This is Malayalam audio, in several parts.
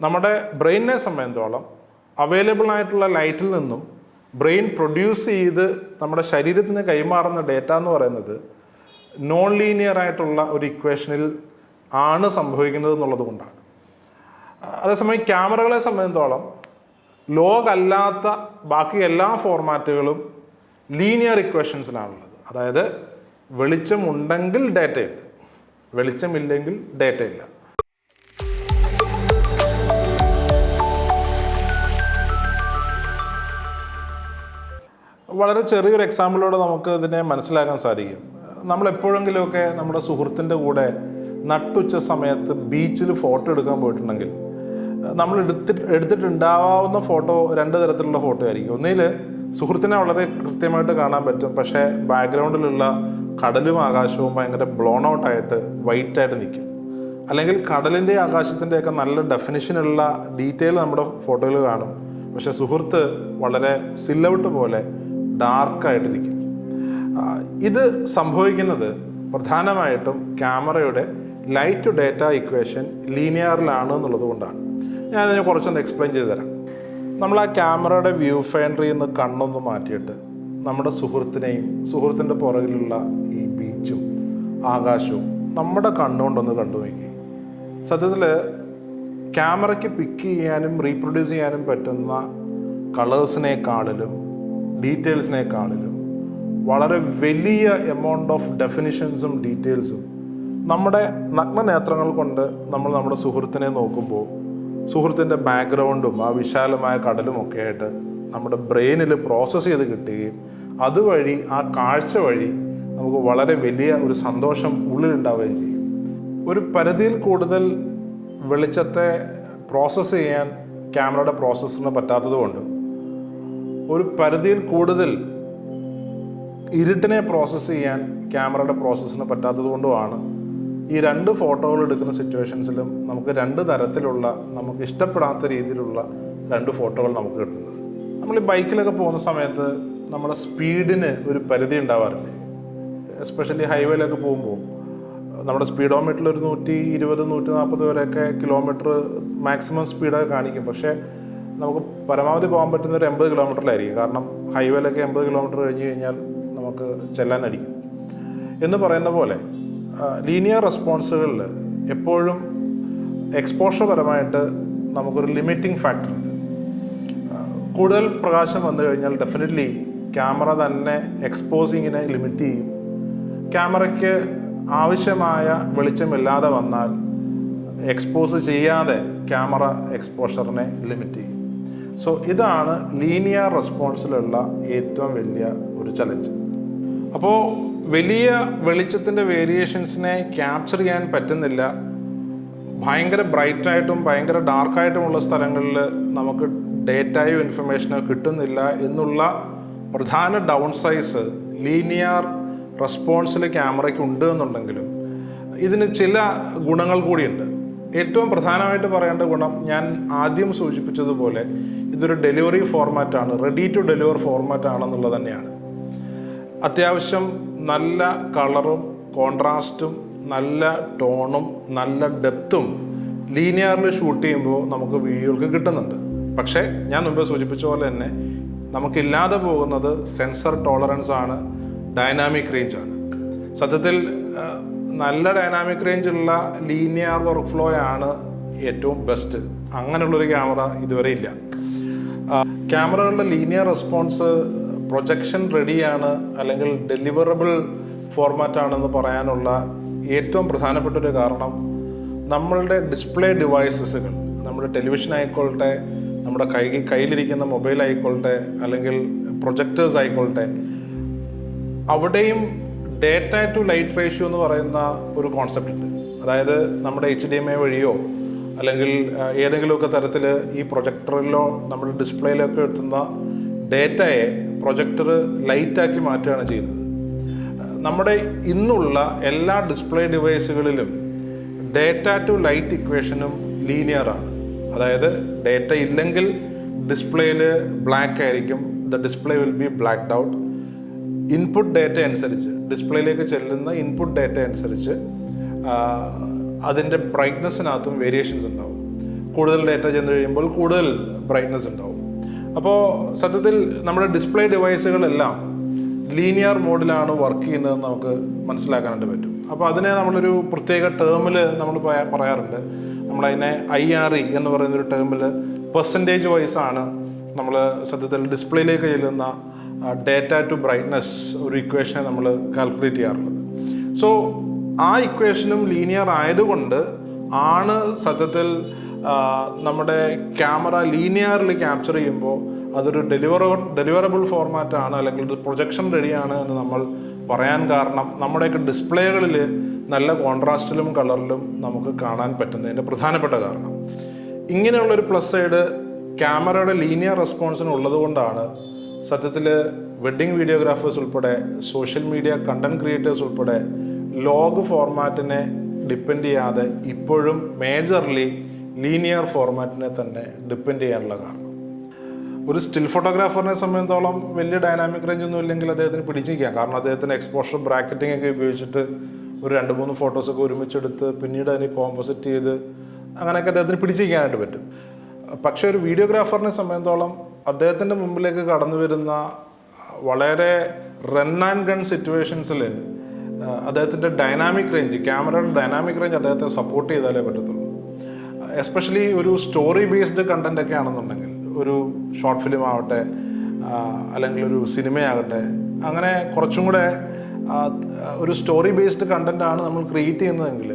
നമ്മുടെ ബ്രെയിനിനെ സംബന്ധിച്ചോളം അവൈലബിൾ ആയിട്ടുള്ള ലൈറ്റിൽ നിന്നും ബ്രെയിൻ പ്രൊഡ്യൂസ് ചെയ്ത് നമ്മുടെ ശരീരത്തിന് കൈമാറുന്ന ഡേറ്റ എന്ന് പറയുന്നത് നോൺ ലീനിയർ ആയിട്ടുള്ള ഒരു ഇക്വേഷനിൽ ആണ് സംഭവിക്കുന്നത് എന്നുള്ളത് കൊണ്ടാണ്. അതേസമയം ക്യാമറകളെ സംബന്ധിച്ചോളം ലോഗല്ലാത്ത ബാക്കി എല്ലാ ഫോർമാറ്റുകളും ലീനിയർ ഇക്വേഷൻസിലാണുള്ളത് അതായത് വെളിച്ചമുണ്ടെങ്കിൽ ഡേറ്റയുണ്ട് വെളിച്ചമില്ലെങ്കിൽ ഡേറ്റയില്ല വളരെ ചെറിയൊരു എക്സാമ്പിളോടെ നമുക്ക് ഇതിനെ മനസ്സിലാക്കാൻ സാധിക്കും. നമ്മൾ എപ്പോഴെങ്കിലുമൊക്കെ നമ്മുടെ സുഹൃത്തിന്റെ കൂടെ നട്ടുച്ച സമയത്ത് ബീച്ചിൽ ഫോട്ടോ എടുക്കാൻ പോയിട്ടുണ്ടെങ്കിൽ നമ്മൾ എടുത്തിട്ട് എടുത്തിട്ടുണ്ടാവാവുന്ന ഫോട്ടോ രണ്ട് തരത്തിലുള്ള ഫോട്ടോ ആയിരിക്കും. ഒന്നിൽ സുഹൃത്തിനെ വളരെ കൃത്യമായിട്ട് കാണാൻ പറ്റും പക്ഷേ ബാക്ക്ഗ്രൗണ്ടിലുള്ള കടലും ആകാശവും ഭയങ്കര ബ്ലോൺ ഔട്ടായിട്ട് വൈറ്റായിട്ട് നിൽക്കും. അല്ലെങ്കിൽ കടലിന്റെ ആകാശത്തിന്റെയൊക്കെ നല്ല ഡെഫിനിഷനുള്ള ഡീറ്റെയിൽ നമ്മുടെ ഫോട്ടോയിൽ കാണും. പക്ഷേ സുഹൃത്ത് വളരെ സില്ലൗട്ട് പോലെ ഡാർക്കായിട്ടിരിക്കും നിൽക്കും ഇത് സംഭവിക്കുന്നത് പ്രധാനമായിട്ടും ക്യാമറയുടെ ലൈറ്റ് ടു ഡേറ്റ ഇക്വേഷൻ ലീനിയറിലാണ് എന്നുള്ളത് കൊണ്ടാണ്. ഞാനതിനെ കുറച്ചൊന്ന് എക്സ്പ്ലെയിൻ ചെയ്തു തരാം. നമ്മൾ ആ ക്യാമറയുടെ വ്യൂ ഫൈൻഡറിൽ നിന്ന് കണ്ണൊന്ന് മാറ്റിയിട്ട് നമ്മുടെ സുഹൃത്തിനെയും സുഹൃത്തിന്റെ പുറകിലുള്ള ഈ ബീച്ചും ആകാശവും നമ്മുടെ കണ്ണുകൊണ്ടൊന്ന് കണ്ടു നോക്കി. സത്യത്തിൽ ക്യാമറയ്ക്ക് പിക്ക് ചെയ്യാനും റീപ്രൊഡ്യൂസ് ചെയ്യാനും പറ്റുന്ന കളേഴ്സിനെക്കാളിലും ഡീറ്റെയിൽസിനെക്കാളിലും വളരെ വലിയ എമൗണ്ട് ഓഫ് ഡെഫിനിഷൻസും ഡീറ്റെയിൽസും നമ്മുടെ നഗ്നനേത്രങ്ങൾ കൊണ്ട് നമ്മൾ നമ്മുടെ സുഹൃത്തിനെ നോക്കുമ്പോൾ സുഹൃത്തിന്റെ ബാക്ക്ഗ്രൗണ്ടും ആ വിശാലമായ കടലും ഒക്കെ ആയിട്ട് നമ്മുടെ ബ്രെയിനിൽ പ്രോസസ്സ് ചെയ്ത് കിട്ടുകയും അതുവഴി ആ കാഴ്ച വഴി നമുക്ക് വളരെ വലിയ ഒരു സന്തോഷം ഉള്ളിലുണ്ടാവുകയും ചെയ്യും. ഒരു പരിധിയിൽ കൂടുതൽ വെളിച്ചത്തെ പ്രോസസ്സ് ചെയ്യാൻ ക്യാമറയുടെ പ്രോസസ്സറിന് പറ്റാത്തത് കൊണ്ടും ഒരു പരിധിയിൽ കൂടുതൽ ഇരുട്ടിനെ പ്രോസസ്സ് ചെയ്യാൻ ക്യാമറയുടെ പ്രോസസ്സിന് പറ്റാത്തത് കൊണ്ടുമാണ് ഈ രണ്ട് ഫോട്ടോകൾ എടുക്കുന്ന സിറ്റുവേഷൻസിലും നമുക്ക് രണ്ട് തരത്തിലുള്ള നമുക്ക് ഇഷ്ടപ്പെടാത്ത രീതിയിലുള്ള രണ്ട് ഫോട്ടോകൾ നമുക്ക് കിട്ടുന്നത്. നമ്മൾ ഈ ബൈക്കിലൊക്കെ പോകുന്ന സമയത്ത് നമ്മുടെ സ്പീഡിന് ഒരു പരിധി ഉണ്ടാവാറില്ലേ? എസ്പെഷ്യലി ഹൈവേയിലൊക്കെ പോകുമ്പോൾ നമ്മുടെ സ്പീഡോമീറ്ററിൽ ഒരു നൂറ്റി ഇരുപത് നൂറ്റി നാൽപ്പത് വരെയൊക്കെ കിലോമീറ്റർ മാക്സിമം സ്പീഡൊക്കെ കാണിക്കും. പക്ഷേ നമുക്ക് പരമാവധി പോകാൻ പറ്റുന്ന ഒരു എൺപത് കിലോമീറ്ററിലായിരിക്കും. കാരണം ഹൈവേയിലൊക്കെ എൺപത് കിലോമീറ്റർ കഴിഞ്ഞ് കഴിഞ്ഞാൽ നമുക്ക് ചെല്ലാനടിക്കും. എന്ന് പറയുന്ന പോലെ ലീനിയർ റെസ്പോൺസുകളിൽ എപ്പോഴും എക്സ്പോഷർ പരമായിട്ട് നമുക്കൊരു ലിമിറ്റിംഗ് ഫാക്ടർ ഉണ്ട്. കൂടുതൽ പ്രകാശം വന്നു കഴിഞ്ഞാൽ ഡെഫിനറ്റ്ലി ക്യാമറ തന്നെ എക്സ്പോസിങ്ങിനെ ലിമിറ്റ് ചെയ്യും. ക്യാമറയ്ക്ക് ആവശ്യമായ വെളിച്ചമില്ലാതെ വന്നാൽ എക്സ്പോസ് ചെയ്യാതെ ക്യാമറ എക്സ്പോഷറിനെ ലിമിറ്റ് ചെയ്യും. സോ ഇതാണ് ലീനിയർ റെസ്പോൺസിലുള്ള ഏറ്റവും വലിയ ഒരു ചലഞ്ച് അപ്പോൾ വലിയ വെളിച്ചത്തിന്റെ വേരിയേഷൻസിനെ ക്യാപ്ചർ ചെയ്യാൻ പറ്റുന്നില്ല. ഭയങ്കര ബ്രൈറ്റായിട്ടും ഭയങ്കര ഡാർക്കായിട്ടുമുള്ള സ്ഥലങ്ങളിൽ നമുക്ക് ഡേറ്റയോ ഇൻഫർമേഷനോ കിട്ടുന്നില്ല എന്നുള്ള പ്രധാന ഡൗൺ സൈസ് ലീനിയർ റെസ്പോൺസിൽ ക്യാമറയ്ക്ക് ഉണ്ട് എന്നുണ്ടെങ്കിലും ഇതിന് ചില ഗുണങ്ങൾ കൂടിയുണ്ട്. ഏറ്റവും പ്രധാനമായിട്ട് പറയേണ്ട ഗുണം ഞാൻ ആദ്യം സൂചിപ്പിച്ചതുപോലെ ഇതൊരു ഡെലിവറി ഫോർമാറ്റാണ് റെഡി ടു ഡെലിവർ ഫോർമാറ്റ് ആണെന്നുള്ളത് തന്നെയാണ്. അത്യാവശ്യം നല്ല കളറും കോൺട്രാസ്റ്റും നല്ല ടോണും നല്ല ഡെപ്തും ലീനിയറിൽ ഷൂട്ട് ചെയ്യുമ്പോൾ നമുക്ക് വീഡിയോകൾക്ക് കിട്ടുന്നുണ്ട്. പക്ഷേ ഞാൻ മുമ്പ് സൂചിപ്പിച്ച പോലെ തന്നെ നമുക്കില്ലാതെ പോകുന്നത് സെൻസർ ടോളറൻസ് ആണ് ഡൈനാമിക് റേഞ്ച് ആണ് സത്യത്തിൽ നല്ല ഡൈനാമിക് റേഞ്ചുള്ള ലീനിയർ വർക്ക് ഫ്ലോ ആണ് ഏറ്റവും ബെസ്റ്റ് അങ്ങനെയുള്ളൊരു ക്യാമറ ഇതുവരെ ഇല്ല. ക്യാമറകളുടെ ലീനിയർ റെസ്പോൺസ് പ്രൊജക്ഷൻ റെഡിയാണ് അല്ലെങ്കിൽ ഡെലിവറബിൾ ഫോർമാറ്റ് ആണെന്ന് പറയാനുള്ള ഏറ്റവും പ്രധാനപ്പെട്ട ഒരു കാരണം നമ്മളുടെ ഡിസ്പ്ലേ ഡിവൈസസുകൾ നമ്മുടെ ടെലിവിഷൻ ആയിക്കോളട്ടെ നമ്മുടെ കൈ കയ്യിലിരിക്കുന്ന മൊബൈൽ ആയിക്കോളട്ടെ അല്ലെങ്കിൽ പ്രൊജക്ടേഴ്സ് ആയിക്കോളട്ടെ അവിടെയും ഡേറ്റ ടു ലൈറ്റ് റേഷ്യോ എന്ന് പറയുന്ന ഒരു കോൺസെപ്റ്റ് ഉണ്ട്. അതായത് നമ്മുടെ എച്ച് ഡി എം എ വഴിയോ അല്ലെങ്കിൽ ഏതെങ്കിലുമൊക്കെ തരത്തിൽ ഈ പ്രൊജക്ടറിലോ നമ്മുടെ ഡിസ്പ്ലേയിലൊക്കെ എത്തുന്ന ഡേറ്റയെ പ്രൊജക്ടർ ലൈറ്റാക്കി മാറ്റുകയാണ് ചെയ്യുന്നത്. നമ്മുടെ ഇന്നുള്ള എല്ലാ ഡിസ്പ്ലേ ഡിവൈസുകളിലും ഡേറ്റ ടു ലൈറ്റ് ഇക്വേഷനും ലീനിയറാണ് അതായത് ഡേറ്റ ഇല്ലെങ്കിൽ ഡിസ്പ്ലേയിൽ ബ്ലാക്ക് ആയിരിക്കും the display will be blacked out input data അനുസരിച്ച് ഡിസ്പ്ലേയിലേക്ക് ചെല്ലുന്ന ഇൻപുട്ട് ഡേറ്റ അനുസരിച്ച് അതിന്റെ ബ്രൈറ്റ്നസ്സിനകത്തും വേരിയേഷൻസ് ഉണ്ടാവും. കൂടുതൽ ഡേറ്റ ചെന്ന് കഴിയുമ്പോൾ കൂടുതൽ ബ്രൈറ്റ്നസ് ഉണ്ടാവും. അപ്പോൾ സത്യത്തിൽ നമ്മുടെ ഡിസ്പ്ലേ ഡിവൈസുകളെല്ലാം ലീനിയർ മോഡിലാണ് വർക്ക് ചെയ്യുന്നതെന്ന് നമുക്ക് മനസ്സിലാക്കാനായിട്ട് പറ്റും. അപ്പോൾ അതിനെ നമ്മളൊരു പ്രത്യേക ടേമിൽ നമ്മൾ പറയാറുണ്ട്. നമ്മളതിനെ ഐ ആർ ഇ എന്ന് പറയുന്നൊരു ടേമിൽ പെർസെന്റേജ് വൈസാണ് നമ്മൾ സത്യത്തിൽ ഡിസ്പ്ലേയിലേക്ക് ചെല്ലുന്ന ഡേറ്റ ടു ബ്രൈറ്റ്നസ് ഒരു ഇക്വേഷനെ നമ്മൾ കാൽക്കുലേറ്റ് ചെയ്യാറുള്ളത്. സോ ആ ഇക്വേഷനും ലീനിയർ ആയതുകൊണ്ട് ആണ് സത്യത്തിൽ നമ്മുടെ ക്യാമറ ലീനിയറിൽ ക്യാപ്ചർ ചെയ്യുമ്പോൾ അതൊരു ഡെലിവറ ഡെലിവറബിൾ ഫോർമാറ്റാണ് അല്ലെങ്കിൽ പ്രൊജക്ഷൻ റെഡിയാണ് എന്ന് നമ്മൾ പറയാൻ കാരണം നമ്മുടെയൊക്കെ ഡിസ്പ്ലേകളിൽ നല്ല കോൺട്രാസ്റ്റിലും കളറിലും നമുക്ക് കാണാൻ പറ്റുന്നതിന്റെ പ്രധാനപ്പെട്ട കാരണം. ഇങ്ങനെയുള്ളൊരു പ്ലസ് സൈഡ് ക്യാമറയുടെ ലീനിയർ റെസ്പോൺസിന് ഉള്ളതുകൊണ്ടാണ് സത്യത്തിൽ വെഡ്ഡിങ് വീഡിയോഗ്രാഫേഴ്സ് ഉൾപ്പെടെ സോഷ്യൽ മീഡിയ കണ്ടന്റ് ക്രിയേറ്റേഴ്സ് ഉൾപ്പെടെ ലോഗ് ഫോർമാറ്റിനെ ഡിപ്പെൻഡ് ചെയ്യാതെ ഇപ്പോഴും മേജർലി ലീനിയർ ഫോർമാറ്റിനെ തന്നെ ഡിപ്പെൻഡ് ചെയ്യാനുള്ള കാരണം. ഒരു സ്റ്റിൽ ഫോട്ടോഗ്രാഫറിനെ സംബന്ധിച്ചോളം വലിയ ഡൈനാമിക് റേഞ്ച് ഒന്നും ഇല്ലെങ്കിൽ അദ്ദേഹത്തിന് പിടിച്ചിരിക്കാം. കാരണം അദ്ദേഹത്തിന് എക്സ്പോഷർ ബ്രാക്കറ്റിംഗ് ഒക്കെ ഉപയോഗിച്ചിട്ട് ഒരു രണ്ട് മൂന്ന് ഫോട്ടോസൊക്കെ ഒരുമിച്ചെടുത്ത് പിന്നീട് അതിനെ കോമ്പോസിറ്റ് ചെയ്ത് അങ്ങനെയൊക്കെ അദ്ദേഹത്തിന് പിടിച്ചിരിക്കാനായിട്ട് പറ്റും. പക്ഷേ ഒരു വീഡിയോഗ്രാഫറിനെ സംബന്ധിച്ചോളം അദ്ദേഹത്തിന്റെ മുമ്പിലേക്ക് കടന്നു വരുന്ന വളരെ റൺ ആൻഡ് ഗൺ സിറ്റുവേഷൻസിൽ അദ്ദേഹത്തിന്റെ ഡൈനാമിക് റേഞ്ച് ക്യാമറയുടെ ഡൈനാമിക് റേഞ്ച് അദ്ദേഹത്തെ സപ്പോർട്ട് ചെയ്താലേ പറ്റത്തുള്ളൂ. എസ്പെഷ്യലി ഒരു സ്റ്റോറി ബേസ്ഡ് കണ്ടന്റ് ഒക്കെ ആണെന്നുണ്ടെങ്കിൽ ഒരു ഷോർട്ട് ഫിലിം ആവട്ടെ അല്ലെങ്കിൽ ഒരു സിനിമയാകട്ടെ അങ്ങനെ കുറച്ചും കൂടെ ഒരു സ്റ്റോറി ബേസ്ഡ് കണ്ടന്റ് ആണ് നമ്മൾ ക്രിയേറ്റ് ചെയ്യുന്നതെങ്കിൽ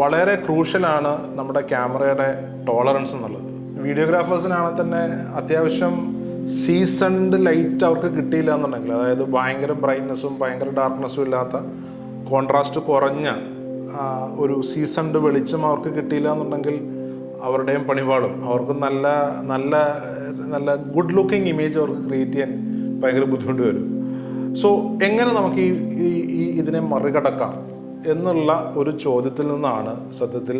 വളരെ ക്രൂഷ്യലാണ് നമ്മുടെ ക്യാമറയുടെ ടോളറൻസ് എന്നുള്ളത്. വീഡിയോഗ്രാഫേഴ്സിനാണെങ്കിൽ തന്നെ അത്യാവശ്യം സീസൺഡ് ലൈറ്റ് അവർക്ക് കിട്ടിയില്ല എന്നുണ്ടെങ്കിൽ അതായത് ഭയങ്കര ബ്രൈറ്റ്നസ്സും ഭയങ്കര ഡാർക്ക്നെസ്സും ഇല്ലാത്ത കോൺട്രാസ്റ്റ് കുറഞ്ഞ ഒരു സീസൺഡ് വെളിച്ചം അവർക്ക് കിട്ടിയില്ല എന്നുണ്ടെങ്കിൽ അവരുടെയും പണിപാടും. അവർക്ക് നല്ല നല്ല നല്ല ഗുഡ് ലുക്കിംഗ് ഇമേജ് അവർക്ക് ക്രിയേറ്റ് ചെയ്യാൻ ഭയങ്കര ബുദ്ധിമുട്ട് വരും. സോ എങ്ങനെ നമുക്ക് ഈ ഇതിനെ മറികടക്കാം? എന്നുള്ള ഒരു ചോദ്യത്തിൽ നിന്നാണ് സത്യത്തിൽ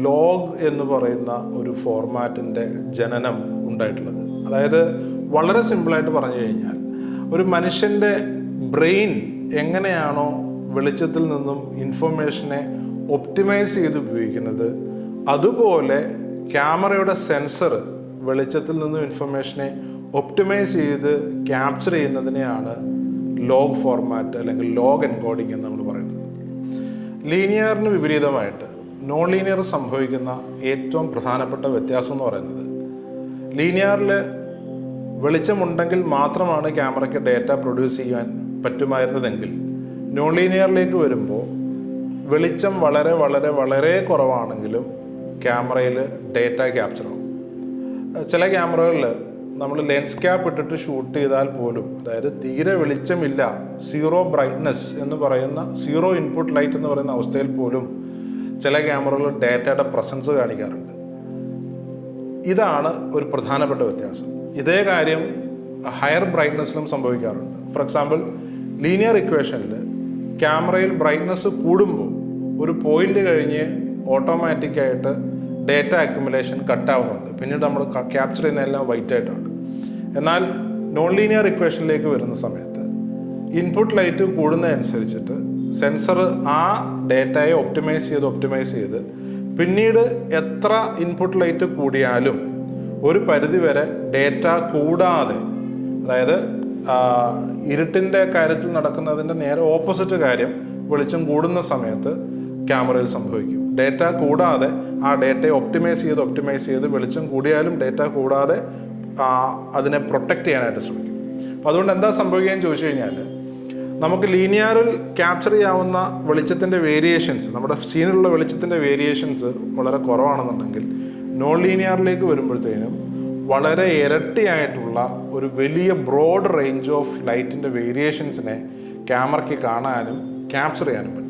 ലോഗ് എന്ന് പറയുന്ന ഒരു ഫോർമാറ്റിന്റെ ജനനം ഉണ്ടായിട്ടുള്ളത്. അതായത് വളരെ സിമ്പിളായിട്ട് പറഞ്ഞു കഴിഞ്ഞാൽ ഒരു മനുഷ്യന്റെ ബ്രെയിൻ എങ്ങനെയാണോ വെളിച്ചത്തിൽ നിന്നും ഇൻഫർമേഷനെ ഒപ്റ്റിമൈസ് ചെയ്ത് ഉപയോഗിക്കുന്നത് അതുപോലെ ക്യാമറയുടെ സെൻസർ വെളിച്ചത്തിൽ നിന്നും ഇൻഫർമേഷനെ ഒപ്റ്റിമൈസ് ചെയ്ത് ക്യാപ്ചർ ചെയ്യുന്നതിനെയാണ് ലോഗ് ഫോർമാറ്റ് അല്ലെങ്കിൽ ലോഗ് എൻകോഡിംഗ് എന്ന് നമ്മൾ പറയുന്നത്. ലീനിയറിന് വിപരീതമായിട്ട് നോൺ ലീനിയർ സംഭവിക്കുന്ന ഏറ്റവും പ്രധാനപ്പെട്ട വ്യത്യാസം എന്ന് പറയുന്നത് ലീനിയറിൽ വെളിച്ചമുണ്ടെങ്കിൽ മാത്രമാണ് ക്യാമറയ്ക്ക് ഡേറ്റ പ്രൊഡ്യൂസ് ചെയ്യാൻ പറ്റുമായിരുന്നതെങ്കിൽ നോൺ ലീനിയറിലേക്ക് വരുമ്പോൾ വെളിച്ചം വളരെ വളരെ വളരെ കുറവാണെങ്കിലും ക്യാമറയിൽ ഡേറ്റ ക്യാപ്ചർ ആവും ചില ക്യാമറകളിൽ നമ്മൾ ലെൻസ് ക്യാപ്പ് ഇട്ടിട്ട് ഷൂട്ട് ചെയ്താൽ പോലും അതായത് തീരെ വെളിച്ചമില്ല സീറോ ബ്രൈറ്റ്നസ് എന്ന് പറയുന്ന സീറോ ഇൻപുട്ട് ലൈറ്റ് എന്ന് പറയുന്ന അവസ്ഥയിൽ പോലും ചില ക്യാമറകൾ ഡാറ്റയുടെ പ്രസൻസ് കാണിക്കാറുണ്ട്. ഇതാണ് ഒരു പ്രധാനപ്പെട്ട വ്യത്യാസം. ഇതേ കാര്യം ഹയർ ബ്രൈറ്റ്നസ്സിലും സംഭവിക്കാറുണ്ട്. ഫോർ എക്സാമ്പിൾ ലീനിയർ ഇക്വേഷനിൽ ക്യാമറയിൽ ബ്രൈറ്റ്നസ് കൂടുമ്പോൾ ഒരു പോയിന്റ് കഴിഞ്ഞ് ഓട്ടോമാറ്റിക്കായിട്ട് ഡേറ്റ അക്യുമുലേഷൻ കട്ടാവുന്നുണ്ട്. പിന്നീട് നമ്മൾ ക്യാപ്ചർ ചെയ്യുന്ന എല്ലാം വൈറ്റ് ആയിട്ടാണ്. എന്നാൽ നോൺ ലീനിയർ ഇക്വേഷനിലേക്ക് വരുന്ന സമയത്ത് ഇൻപുട്ട് ലൈറ്റ് കൂടുന്നതനുസരിച്ചിട്ട് സെൻസർ ആ ഡേറ്റയെ ഒപ്റ്റിമൈസ് ചെയ്ത് ഒപ്റ്റിമൈസ് ചെയ്ത് പിന്നീട് എത്ര ഇൻപുട്ട് ലൈറ്റ് കൂടിയാലും ഒരു പരിധി വരെ ഡേറ്റ കൂടാതെ അതായത് ഇരുട്ടിന്റെ കാര്യത്തിൽ നടക്കുന്നതിന്റെ നേരെ ഓപ്പോസിറ്റ് കാര്യം വെളിച്ചം കൂടുന്ന സമയത്ത് ക്യാമറയിൽ സംഭവിക്കും. ഡേറ്റ കൂടാതെ ആ ഡേറ്റയെ ഒപ്റ്റിമൈസ് ചെയ്ത് ഒപ്റ്റിമൈസ് ചെയ്ത് വെളിച്ചം കൂടിയാലും ഡേറ്റ കൂടാതെ അതിനെ പ്രൊട്ടക്റ്റ് ചെയ്യാനായിട്ട് ശ്രമിക്കും. അപ്പോൾ അതുകൊണ്ട് എന്താ സംഭവിക്കുകയെന്ന് ചോദിച്ചു കഴിഞ്ഞാൽ നമുക്ക് ലീനിയറിൽ ക്യാപ്ചർ ചെയ്യാവുന്ന വെളിച്ചത്തിന്റെ വേരിയേഷൻസ് നമ്മുടെ സീനിലുള്ള വെളിച്ചത്തിന്റെ വേരിയേഷൻസ് വളരെ കുറവാണെന്നുണ്ടെങ്കിൽ നോൺ ലീനിയറിലേക്ക് വരുമ്പോഴത്തേനും വളരെ ഇരട്ടിയായിട്ടുള്ള ഒരു വലിയ ബ്രോഡ് റേഞ്ച് ഓഫ് ലൈറ്റിന്റെ വേരിയേഷൻസിനെ ക്യാമറയ്ക്ക് കാണാനും ക്യാപ്ചർ ചെയ്യാനും പറ്റും.